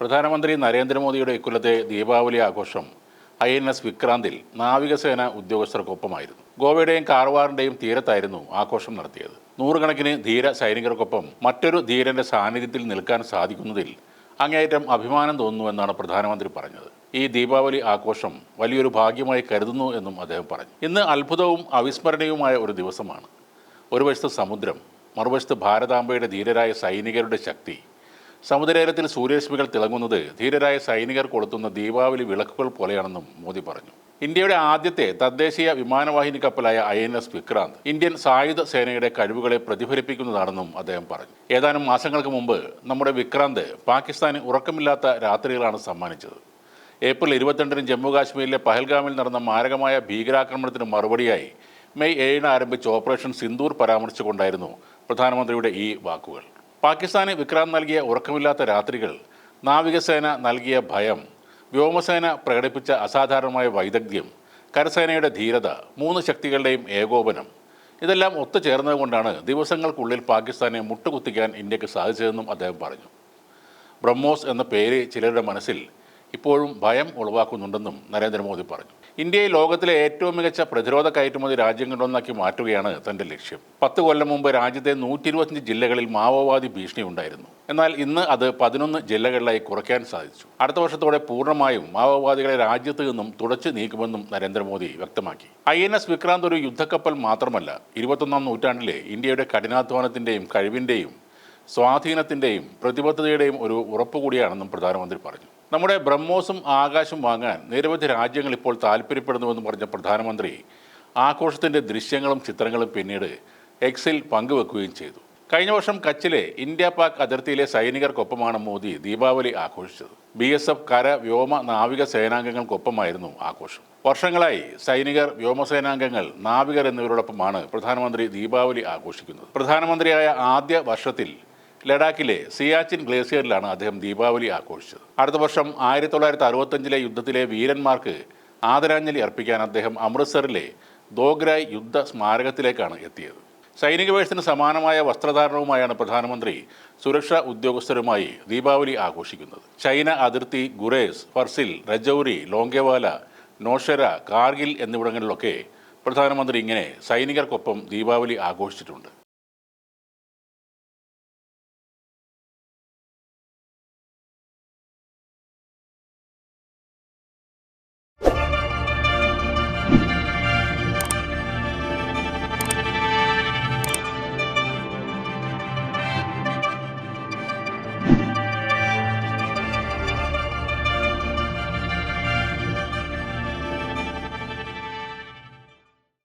പ്രധാനമന്ത്രി നരേന്ദ്രമോദിയുടെ ഇക്കൊല്ലത്തെ ദീപാവലി ആഘോഷം ഐ എൻ എസ് വിക്രാന്തിൽ നാവികസേന ഉദ്യോഗസ്ഥർക്കൊപ്പമായിരുന്നു. ഗോവയുടെയും കാർവാറിന്റെയും തീരത്തായിരുന്നു ആഘോഷം നടത്തിയത്. നൂറുകണക്കിന് ധീര സൈനികർക്കൊപ്പം മറ്റൊരു ധീരന്റെ സാന്നിധ്യത്തിൽ നിൽക്കാൻ സാധിക്കുന്നതിൽ അങ്ങേയറ്റം അഭിമാനം തോന്നുന്നുവെന്നാണ് പ്രധാനമന്ത്രി പറഞ്ഞത്. ഈ ദീപാവലി ആഘോഷം വലിയൊരു ഭാഗ്യമായി കരുതുന്നു എന്നും അദ്ദേഹം പറഞ്ഞു. ഇന്ന് അത്ഭുതവും അവിസ്മരണീയവുമായ ഒരു ദിവസമാണ്. ഒരു വശത്ത് സമുദ്രം മറുവശത്ത് ഭാരതാംബയുടെ ധീരരായ സൈനികരുടെ ശക്തി സമുദ്രതലത്തിൽ സൂര്യരശ്മികൾ തിളങ്ങുന്നത് ധീരരായ സൈനികർ കൊളുത്തുന്ന ദീപാവലി വിളക്കുകൾ പോലെയാണെന്നും മോദി പറഞ്ഞു. ഇന്ത്യയുടെ ആദ്യത്തെ തദ്ദേശീയ വിമാനവാഹിനി കപ്പലായ I N S Vikrant Indian സായുധ സേനയുടെ കഴിവുകളെ പ്രതിഫലിപ്പിക്കുന്നതാണെന്നും അദ്ദേഹം പറഞ്ഞു. ഏതാനും മാസങ്ങൾക്ക് മുമ്പ് നമ്മുടെ വിക്രാന്ത് പാകിസ്ഥാന് ഉറക്കമില്ലാത്ത രാത്രികളാണ് സമ്മാനിച്ചത്. ഏപ്രിൽ ഇരുപത്തിരണ്ടിന് ജമ്മു കാശ്മീരിലെ പഹൽഗാമിൽ നടന്ന മാരകമായ ഭീകരാക്രമണത്തിന് മറുപടിയായി മെയ് ഏഴിന് ആരംഭിച്ച ഓപ്പറേഷൻ സിന്ദൂർ പരാമർശിച്ചുകൊണ്ടായിരുന്നു പ്രധാനമന്ത്രിയുടെ ഈ വാക്കുകൾ. പാകിസ്ഥാന് വിക്രാന്ത് നൽകിയ ഉറക്കമില്ലാത്ത രാത്രികൾ നാവികസേന നൽകിയ ഭയം വ്യോമസേന പ്രകടിപ്പിച്ച അസാധാരണമായ വൈദഗ്ധ്യം കരസേനയുടെ ധീരത മൂന്ന് ശക്തികളുടെയും ഏകോപനം ഇതെല്ലാം ഒത്തുചേർന്നതുകൊണ്ടാണ് ദിവസങ്ങൾക്കുള്ളിൽ പാകിസ്ഥാനെ മുട്ടുകുത്തിക്കാൻ ഇന്ത്യയ്ക്ക് സാധിച്ചതെന്നും അദ്ദേഹം പറഞ്ഞു. ബ്രഹ്മോസ് എന്ന പേര് ചിലരുടെ മനസ്സിൽ ഇപ്പോഴും ഭയം ഉളവാക്കുന്നുണ്ടെന്നും നരേന്ദ്രമോദി പറഞ്ഞു. ഇന്ത്യയെ ലോകത്തിലെ ഏറ്റവും മികച്ച പ്രതിരോധ കയറ്റുമതി രാജ്യങ്ങളിലൊന്നാക്കി മാറ്റുകയാണ് തന്റെ ലക്ഷ്യം. പത്ത് കൊല്ലം മുമ്പ് രാജ്യത്തെ നൂറ്റി ഇരുപത്തിയഞ്ച് ജില്ലകളിൽ മാവോവാദി ഭീഷണി ഉണ്ടായിരുന്നു. എന്നാൽ ഇന്ന് അത് പതിനൊന്ന് ജില്ലകളിലായി കുറയ്ക്കാൻ സാധിച്ചു. അടുത്ത വർഷത്തോടെ പൂർണമായും മാവോവാദികളെ രാജ്യത്ത് നിന്നും തുടച്ചു നീക്കുമെന്നും നരേന്ദ്രമോദി വ്യക്തമാക്കി. ഐ എൻ എസ് വിക്രാന്ത് ഒരു യുദ്ധക്കപ്പൽ മാത്രമല്ല ഇരുപത്തൊന്നാം നൂറ്റാണ്ടിലെ ഇന്ത്യയുടെ കഠിനാധ്വാനത്തിന്റെയും കഴിവിന്റെയും സ്വാധീനത്തിന്റെയും പ്രതിബദ്ധതയുടെയും ഒരു ഉറപ്പ് കൂടിയാണെന്നും പ്രധാനമന്ത്രി പറഞ്ഞു. നമ്മുടെ ബ്രഹ്മോസും ആകാശം വാങ്ങാൻ നിരവധി രാജ്യങ്ങൾ ഇപ്പോൾ താല്പര്യപ്പെടുന്നുവെന്ന് പറഞ്ഞ പ്രധാനമന്ത്രി ആഘോഷത്തിന്റെ ദൃശ്യങ്ങളും ചിത്രങ്ങളും പിന്നീട് എക്സിൽ പങ്കുവെക്കുകയും ചെയ്തു. കഴിഞ്ഞ വർഷം കച്ചിലെ ഇന്ത്യ പാക് അതിർത്തിയിലെ സൈനികർക്കൊപ്പമാണ് മോദി ദീപാവലി ആഘോഷിച്ചത്. ബി എസ് എഫ് കര വ്യോമ നാവിക സേനാംഗങ്ങൾക്കൊപ്പമായിരുന്നു ആഘോഷം. വർഷങ്ങളായി സൈനികർ വ്യോമസേനാംഗങ്ങൾ നാവികർ എന്നിവരോടൊപ്പമാണ് പ്രധാനമന്ത്രി ദീപാവലി ആഘോഷിക്കുന്നത്. പ്രധാനമന്ത്രിയായ ആദ്യ വർഷത്തിൽ ലഡാക്കിലെ സിയാച്ചിൻ ഗ്ലേസിയറിലാണ് അദ്ദേഹം ദീപാവലി ആഘോഷിച്ചത്. അടുത്ത വർഷം ആയിരത്തി തൊള്ളായിരത്തി അറുപത്തഞ്ചിലെ യുദ്ധത്തിലെ വീരന്മാർക്ക് ആദരാഞ്ജലി അർപ്പിക്കാൻ അദ്ദേഹം അമൃത്സറിലെ ദോഗ്രായ് യുദ്ധ സ്മാരകത്തിലേക്കാണ് എത്തിയത്. സൈനിക വേഷത്തിന് സമാനമായ വസ്ത്രധാരണവുമായാണ് പ്രധാനമന്ത്രി സുരക്ഷാ ഉദ്യോഗസ്ഥരുമായി ദീപാവലി ആഘോഷിക്കുന്നത്. ചൈന അതിർത്തി ഗുറേസ് ഫർസിൽ രജൌരി ലോങ്കേവാല നോഷര കാർഗിൽ എന്നിവിടങ്ങളിലൊക്കെ പ്രധാനമന്ത്രി ഇങ്ങനെ സൈനികർക്കൊപ്പം ദീപാവലി ആഘോഷിച്ചിട്ടുണ്ട്.